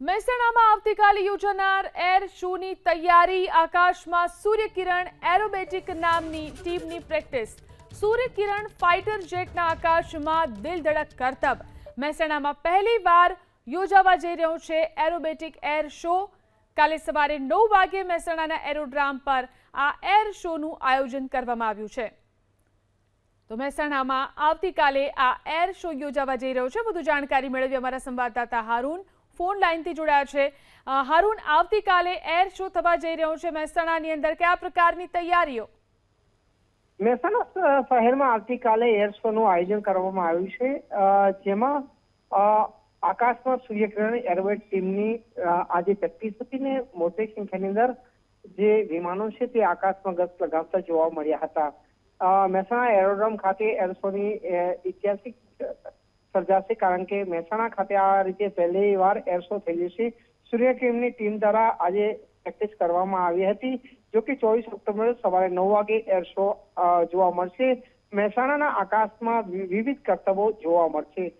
મહેસાણામાં આવતીકાલે યોજાનાર એર શોની તૈયારી, આકાશમાં સૂર્યકિરણ એરોબેટિક નામની ટીમની પ્રેક્ટિસ. સૂર્યકિરણ ફાઇટર જેટના આકાશમાં દિલ ધડક કરતબ. મહેસાણામાં પહેલીવાર યોજાવા જઈ રહ્યો છે એરોબેટિક એર શો. કાલે સવારે નવ વાગે મહેસાણાના એરોડ્રામ પર આ એર શોનું આયોજન કરવામાં આવ્યું છે. તો મહેસાણામાં આવતીકાલે આ એર શો યોજાવા જઈ રહ્યો છે. વધુ જાણકારી મેળવી અમારા સંવાદદાતા હારૂન. ફોન લાઇનથી જોડાયા છે. હારૂન, આવતીકાલે એર શો થવા જઈ રહ્યો છે મહેસાણાની અંદર. કયા પ્રકારની તૈયારીઓ? મહેસાણા શહેરમાં આવતીકાલે એર શો નું આયોજન કરવામાં આવ્યું છે. જેમાં આકાશમાં સૂર્યકિરણ એરવેટ ટીમની આજે પ્રેક્ટિસ હતી ને મોટી સંખ્યાની અંદર જે વિમાનો છે તે આકાશમાં ગસ્ત લગાવતા જોવા મળ્યા હતા. મહેસાણા એરોડ્રોમ ખાતે એર શોની ઐતિહાસિક સર્જાશે કારણ કે મહેસાણા ખાતે આ રીતે પહેલી વાર એર શો થયેલી છે સૂર્યકિરણની ટીમ દ્વારા આજે પ્રેક્ટિસ કરવામાં આવી હતી. જો કે ચોવીસ ઓક્ટોબર સવારે નવ વાગે એર શો અ, જોવા મળશે. મહેસાણાના આકાશમાં વિવિધ કરતબો જોવા મળશે.